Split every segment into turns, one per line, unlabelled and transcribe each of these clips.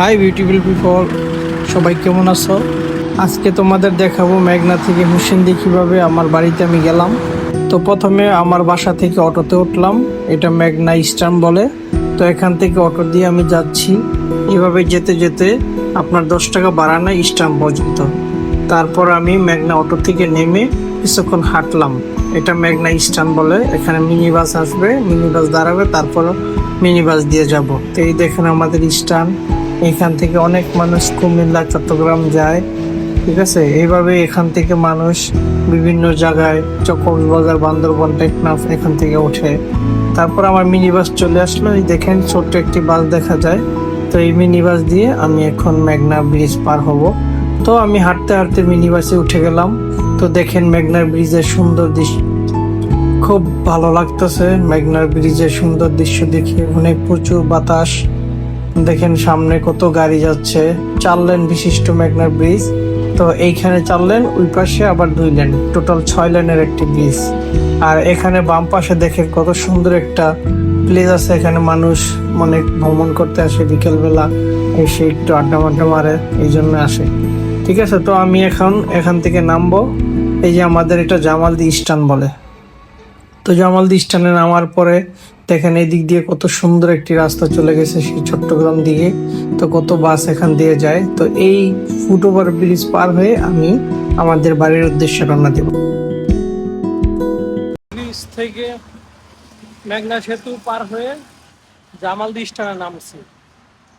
Hi beautiful people সবাই কেমন আছো? আজকে তোমাদের দেখাবো মেঘনা থেকে হুসেন্দি কীভাবে আমার বাড়িতে আমি গেলাম। তো প্রথমে আমার বাসা থেকে অটোতে উঠলাম। এটা মেঘনা স্ট্যান্ড বলে। তো এখান থেকে অটো দিয়ে আমি যাচ্ছি। এভাবে যেতে যেতে আপনার দশ টাকা বাড়ানো স্ট্যান্ড পর্যন্ত। তারপর আমি মেঘনা অটো থেকে নেমে কিছুক্ষণ হাঁটলাম। এটা মেঘনা স্ট্যান্ড বলে। এখানে মিনি বাস আসবে মিনি বাস দাঁড়াবে, তারপর মিনি বাস দিয়ে যাব। তো এই দেখেন আমাদের স্ট্যান্ড এখান থেকে অনেক মানুষ কুমিল্লা, চট্টগ্রাম যায়, ঠিক আছে? এইভাবে এখান থেকে মানুষ বিভিন্ন জায়গায় চকবাজার বান্দরবন, টেকনাফ এখান থেকে ওঠে তারপর আমার মিনি বাস চলে আসলো। এই দেখেন, ছোট্ট একটি বাস দেখা যায়। তো এই মিনি বাস দিয়ে আমি এখন মেঘনা ব্রিজ পার হব। তো আমি হাঁটতে হাঁটতে মিনি বাসে উঠে গেলাম। তো দেখেন, মেঘনার ব্রিজের সুন্দর দৃশ্য খুব ভালো লাগতেছে। মেঘনার ব্রিজের সুন্দর দৃশ্য দেখে অনেক প্রচুর বাতাস। দেখেন সামনে কত গাড়ি যাচ্ছে। চার লেন বিশিষ্ট মেঘনার ব্রিজ তো এইখানে চার লেন, ওই পাশে আবার দুই লেন। টোটাল ছয় লেনের একটি ব্রিজ আর এখানে বাম পাশে দেখেন কত সুন্দর একটা প্লেস আছে। এখানে মানুষ অনেক ভ্রমণ করতে আসে বিকেলবেলা, এসে একটু আড্ডা মাড্ডা মারে, এই জন্য আসে। ঠিক আছে, তো আমি এখন এখান থেকে নামবো। এই যে আমাদের এটা জামালদি স্টান বলে। তো জামালদি স্টানে নামার পরে দেখেন এই দিক দিয়ে কত সুন্দর একটি রাস্তা চলে গেছে সেই চট্টগ্রাম দিকে। তো কত বাস এখান দিয়ে যায়। তো এই ফুটওভার ব্রিজ পার হয়ে আমি আমাদের বাড়ির উদ্দেশ্যে রওনা দেব। ব্রিজ থেকে মেঘনা সেতু পার হয়ে জামালদি স্টানে নামছি,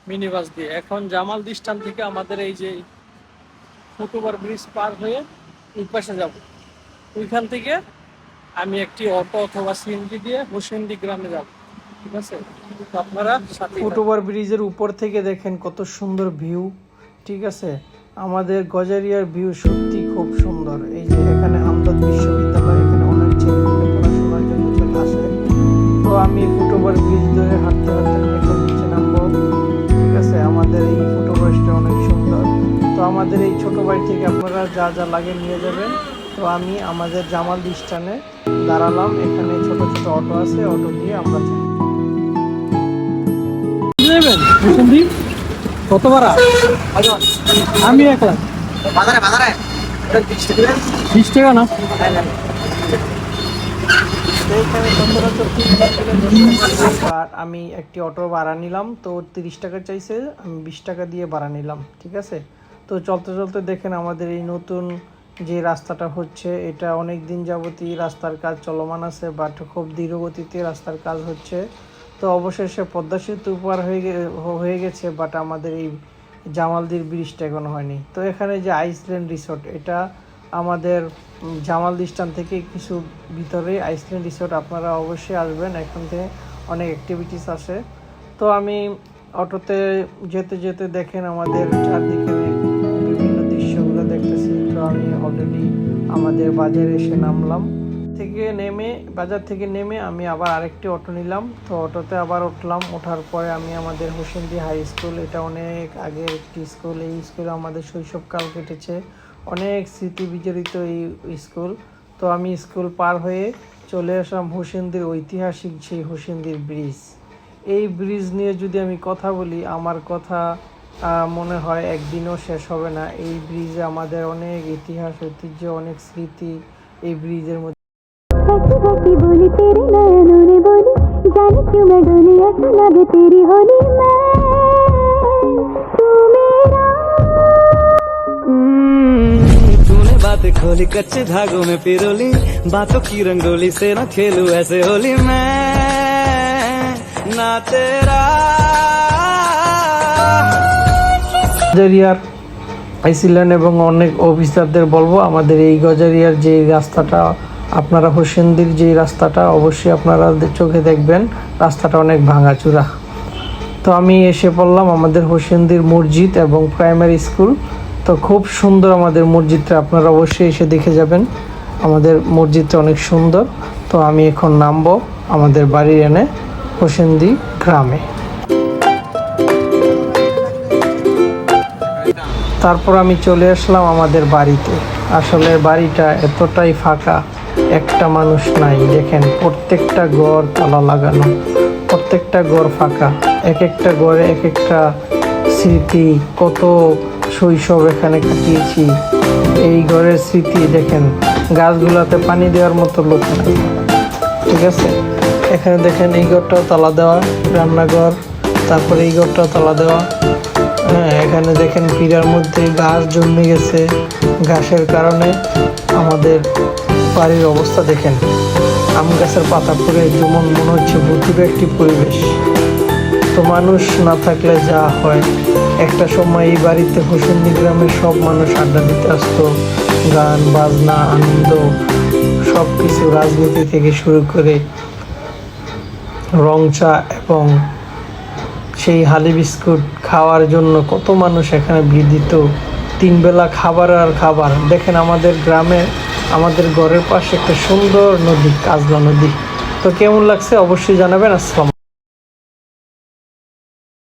মিনি বাস দিয়ে। এখন জামালদি স্টান থেকে আমাদের এই যে ফুটওভার ব্রিজ পার হয়ে ওই পাশে যাব। ওইখান থেকে আমি একটি অটো অথবা সিএনজি দিয়ে হোসেন্দি গ্রামে যাব, ঠিক আছে? আপনারা ফুটওভার ব্রিজের উপর থেকে দেখেন কত সুন্দর ভিউ, ঠিক আছে? আমাদের গজারিয়ার ভিউ সত্যি খুব সুন্দর। এই যে এখানে আমদাদ বিশ্ববিদ্যালয়, এখানে অনেক ছেলে পড়াশোনার জন্য চলে আসে। তো আমি ফুটওভার ব্রিজ ধরে হাঁটতে হাঁটতে এখন নিচে নামবো, ঠিক আছে? আমাদের এই ফুটওভারটা অনেক সুন্দর। তো আমাদের এই ছোট বাড়ি থেকে আপনারা যা যা লাগে নিয়ে যাবেন। তো আমি আমাদের জামাল স্টানে দাঁড়ালাম। এখানে ছোট ছোট অটো আছে অটো দিয়ে আমরা যাই। নেবেন মুসন্দি কত ভাড়া আমি বিশ টাকা না? আর আমি একটি অটো ভাড়া নিলাম তো তিরিশ টাকা চাইছে আমি বিশ টাকা দিয়ে ভাড়া নিলাম ঠিক আছে? তো চলতে চলতে দেখেন আমাদের এই নতুন যে রাস্তাটা হচ্ছে, এটা অনেক দিন যাবতই রাস্তার কাজ চলমান আছে বাট খুব ধীর গতিতে রাস্তার কাজ হচ্ছে। তো অবশেষে পদ্মা সেতু পার হয়ে হয়ে গেছে বাট আমাদের এই জামালদির ব্রিজটা এখনও হয়নি। তো এখানে যে আইসল্যান্ড রিসোর্ট এটা আমাদের জামাল স্টান থেকে কিছু ভিতরে আইসল্যান্ড রিসোর্ট আপনারা অবশ্যই আসবেন। এখান থেকে অনেক অ্যাক্টিভিটিস আছে। তো আমি অটোতে যেতে যেতে দেখেন আমাদের চারদিকে অলরেডি আমাদের বাজারে এসে নামলাম। থেকে নেমে, বাজার থেকে নেমে আমি আবার আরেকটি অটো নিলাম। তো অটোতে আবার উঠলাম। ওঠার পরে আমি আমাদের হোসেনদি হাই স্কুল, এটা অনেক আগের একটি স্কুল। এই স্কুলে আমাদের শৈশবকাল কেটেছে। অনেক স্মৃতি বিজড়িত এই স্কুল। তো আমি স্কুল পার হয়ে চলে আসলাম হোসেনদির ঐতিহাসিক সেই হোসেনদির ব্রিজ। এই ব্রিজ নিয়ে যদি আমি কথা বলি, আমার কথা মনে হয় একদিনও শেষ হবে না এই ব্রিজে আমাদের অনেক ইতিহাস ঐতিহ্য অনেক স্মৃতি এই ব্রিজের মধ্যে
हंसी हंसी बोली तेरे नैनों ने बोली जाने क्यों मैं डोली ऐसा लगे तेरी होली मैं तू मेरा
तूने बात खोली कच्चे धागों में पिरोली बातों की रंगोली से ना खेलू ऐसे होली मैं ना तेरा
গজারিয়ার আইসিল্যান্ড এবং অনেক অফিসারদের বলব, আমাদের এই গজারিয়ার যে রাস্তাটা, আপনারা হোসেনদির যে রাস্তাটা, অবশ্যই আপনারা চোখে দেখবেন। রাস্তাটা অনেক ভাঙাচুরা। তো আমি এসে পড়লাম আমাদের হোসেনদির মসজিদ এবং প্রাইমারি স্কুল। তো খুব সুন্দর আমাদের মসজিদটা, আপনারা অবশ্যই এসে দেখে যাবেন। আমাদের মসজিদটা অনেক সুন্দর। তো আমি এখন নামবো আমাদের বাড়ির এনে হোসেনদি গ্রামে। তারপর আমি চলে আসলাম আমাদের বাড়িতে। আসলে বাড়িটা এতটাই ফাঁকা, একটা মানুষ নাই। দেখেন, প্রত্যেকটা ঘর তালা লাগানো, প্রত্যেকটা ঘর ফাঁকা। এক একটা ঘরে এক একটা স্মৃতি, কত শৈশব এখানে কাটিয়েছি। এই ঘরের স্মৃতি, দেখেন, গাছগুলোতে পানি দেওয়ার মতো লোক ঠিক আছে? এখানে দেখেন, এই ঘরটাও তালা দেওয়া, রান্নাঘর, তারপরে এই ঘরটাও তালা দেওয়া। হ্যাঁ এখানে দেখেন পিড়ার মধ্যে ঘাস জন্মে গেছে। ঘাসের কারণে আমাদের বাড়ির অবস্থা দেখেন। আম গাছের পাতা পড়ে যেমন মনে হচ্ছে ভুতুর একটি পরিবেশ। তো মানুষ না থাকলে যা হয়। একটা সময় এই বাড়িতে হোসেন্দি গ্রামের সব মানুষ আড্ডা দিতে আসতো। গান, বাজনা, আনন্দ সব কিছু রাজনীতি থেকে শুরু করে রং চা এবং সেই হালি বিস্কুট খাওয়ার জন্য কত মানুষ এখানে ভিড় দিত। তিন বেলা খাবার আর খাবার। দেখেন আমাদের গ্রামে, আমাদের ঘরের পাশে একটা সুন্দর নদী, কাজলা নদী। তো কেমন লাগছে অবশ্যই জানাবেন। আসসালাম